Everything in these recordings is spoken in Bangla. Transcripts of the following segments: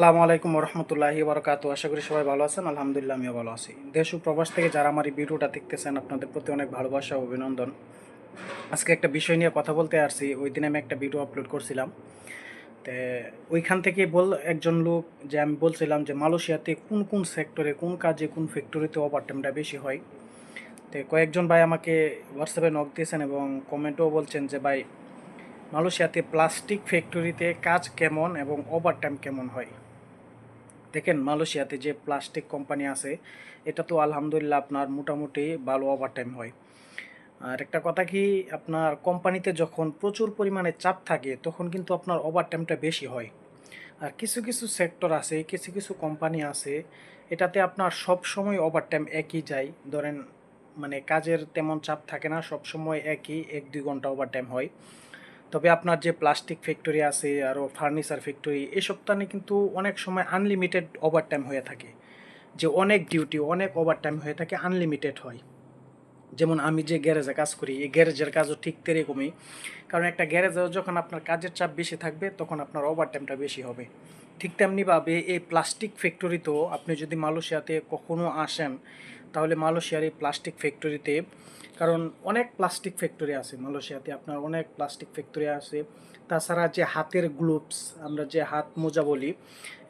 আসসালামু আলাইকুম রহমতুল্লাহি বরকাত আশা করি সবাই ভালো আছেন, আলহামদুলিল্লাহ আমিও ভালো আছি। দেশ ও প্রবাস থেকে যারা আমার এই ভিডিওটা দেখতেছেন, আপনাদের প্রতি অনেক ভালোবাসা ও অভিনন্দন। আজকে একটা বিষয় নিয়ে কথা বলতে আসছি, ওই দিন আমি একটা ভিডিও আপলোড করছিলাম। তো ওইখান থেকে বল, একজন লোক যে আমি বলছিলাম যে মালয়েশিয়াতে কোন কোন সেক্টরে কোন কাজে, কোন ফ্যাক্টরিতে ওভারটাইমটা বেশি হয়। তো কয়েকজন ভাই আমাকে হোয়াটসঅ্যাপে নক দিয়েছেন এবং কমেন্টও বলছেন যে, ভাই, মালয়েশিয়াতে প্লাস্টিক ফ্যাক্টরিতে কাজ কেমন এবং ওভারটাইম কেমন হয়? দেখেন মালয়েশিয়াতে যে প্লাস্টিক কোম্পানি আছে, এটা তো আলহামদুলিল্লাহ আপনার মোটামুটি ভালো ওভারটাইম হয়। আর একটা কথা কি, আপনার কোম্পানিতে যখন প্রচুর পরিমাণে চাপ থাকে, তখন কিন্তু আপনার ওভারটাইমটা বেশি হয়। আর কিছু কিছু সেক্টর আছে, কিছু কিছু কোম্পানি আছে, এটাতে আপনার সব সময় ওভারটাইম একই যায়। ধরেন মানে কাজের তেমন চাপ থাকে না সব সময় একই, এক দুই ঘণ্টা ওভারটাইম হয়। তবে আপনার যে প্লাস্টিক ফ্যাক্টরি আছে আরও ফার্নিচার ফ্যাক্টরি এসব টানে কিন্তু অনেক সময় আনলিমিটেড ওভারটাইম হয়ে থাকে। যে অনেক ডিউটি অনেক ওভারটাইম হয়ে থাকে আনলিমিটেড হয়। যেমন আমি যে গ্যারেজে কাজ করি, এই গ্যারেজের কাজও ঠিক তেরকমই। কারণ একটা গ্যারেজেও যখন আপনার কাজের চাপ বেশি থাকবে, তখন আপনার ওভারটাইমটা বেশি হবে। ঠিক তেমনিভাবে এই প্লাস্টিক ফ্যাক্টরিতেও আপনি যদি মালয়েশিয়াতে কখনো আসেন তাহলে মালয়েশিয়ার এই প্লাস্টিক ফ্যাক্টরিতে কারণ অনেক প্লাস্টিক ফ্যাক্টরি আছে মালয়েশিয়াতে, আপনার অনেক প্লাস্টিক ফ্যাক্টরি আছে। তাছাড়া যে হাতের গ্লোভস আমরা যে হাত মোজা বলি,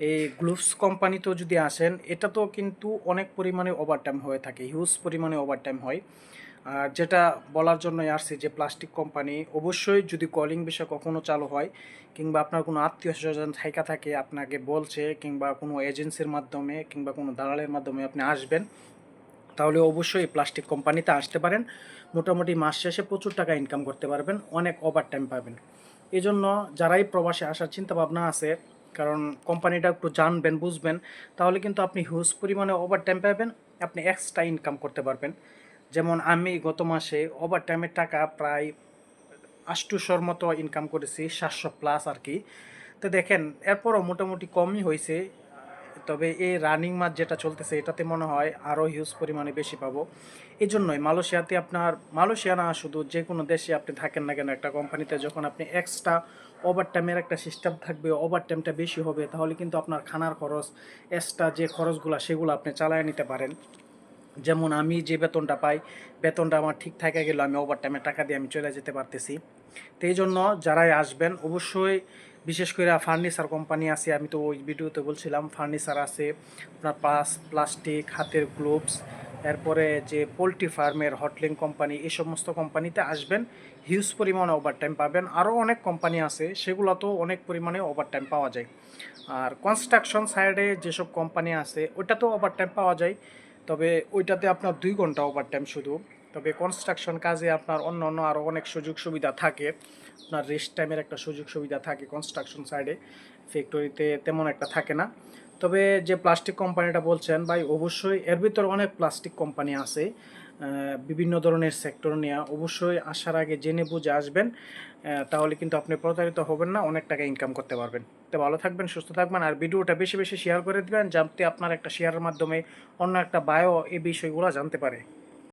এই গ্লোভস কোম্পানিতেও যদি আসেন এটা তো কিন্তু অনেক পরিমাণে ওভারটাইম হয়ে থাকে হিউজ পরিমাণে ওভারটাইম হয়। আর যেটা বলার জন্যই আসছে যে প্লাস্টিক কোম্পানি অবশ্যই যদি কলিং বিষয় কখনো চালু হয়, কিংবা আপনার কোনো আত্মীয় স্বজন থাইকা থাকে, আপনাকে বলছে, কিংবা কোনো এজেন্সির মাধ্যমে, কিংবা কোনো দালালের মাধ্যমে আপনি আসবেন তাহলে অবশ্যই প্লাস্টিক কোম্পানিতে আসতে পারেন। মোটামুটি মাস শেষে প্রচুর টাকা ইনকাম করতে পারবেন, অনেক ওভার টাইম পাবেন। এই জন্য যারাই প্রবাসে আসার চিন্তা ভাবনা আছে, কারণ কোম্পানিটা একটু জানবেন, বুঝবেন, তাহলে কিন্তু আপনি হিউজ পরিমাণে ওভার টাইম পাবেন, আপনি এক্সট্রা ইনকাম করতে পারবেন। যেমন আমি গত মাসে ওভার টাইমের টাকা প্রায় আষ্টুশোর মতো ইনকাম করেছি, সাতশো প্লাস আর কি। তো দেখেন, এরপরও মোটামুটি কমই হয়েছে। তবে এই রানিং মাছ যেটা চলতেছে, এটাতে মনে হয় আরও হিউজ পরিমাণে বেশি পাবো। এই জন্যই মালয়েশিয়াতে আপনার, মালয়েশিয়া না, শুধু যে কোনো দেশে আপনি থাকেন না কেন, একটা কোম্পানিতে যখন আপনি এক্সট্রা ওভার টাইমের একটা সিস্টেম থাকবে ওভার টাইমটা বেশি হবে, তাহলে কিন্তু আপনার খানার খরচ এক্সট্রা যে খরচগুলো, সেগুলো আপনি চালায় নিতে পারেন। যেমন আমি যে বেতনটা পাই, বেতনটা আমার ঠিক থাকে গেলে আমি ওভার টাইমে টাকা দিয়ে আমি চলে যেতে পারতেছি। তো এই জন্য যারাই আসবেন, অবশ্যই বিশেষ করে ফার্নিচার কোম্পানি আছে, আমি তো ওই ভিডিওতে বলছিলাম, ফার্নিচার আছে, আপনার প্লাস প্লাস্টিক, হাতের গ্লোভস, এরপরে যে পোলট্রি ফার্মের, হটলিং কোম্পানি, এই সমস্ত কোম্পানিতে আসবেন হিউজ পরিমাণে ওভারটাইম পাবেন। আরও অনেক কোম্পানি আছে, সেগুলোতেও অনেক পরিমাণে ওভারটাইম পাওয়া যায়। আর কনস্ট্রাকশন সাইডে যেসব কোম্পানি আছে, ওইটাতেও ওভারটাইম পাওয়া যায়, তবে ওইটাতে আপনার দুই ঘণ্টা ওভারটাইম শুধু। তবে কনস্ট্রাকশন কাজে আপনার অন্য অন্য আরও অনেক সুযোগ সুবিধা থাকে। আপনার রেস্ট টাইমের একটা সুযোগ সুবিধা থাকে কনস্ট্রাকশন সাইডে ফ্যাক্টরিতে তেমন একটা থাকে না। তবে যে প্লাস্টিক কোম্পানিটা বলছেন, ভাই, অবশ্যই এর ভিতরে অনেক প্লাস্টিক কোম্পানি আছে। বিভিন্ন ধরনের সেক্টর নিয়ে। অবশ্যই আসার আগে জেনে বুঝে আসবেন। তাহলে কিন্তু আপনি প্রতারিত হবেন না, অনেক টাকা ইনকাম করতে পারবেন। তো ভালো থাকবেন, সুস্থ থাকবেন। আর ভিডিওটা বেশি বেশি শেয়ার করে দিবেন, যাতে আপনার একটা শেয়ারের মাধ্যমে অন্য একটা বায়ো এই বিষয়গুলো জানতে পারে।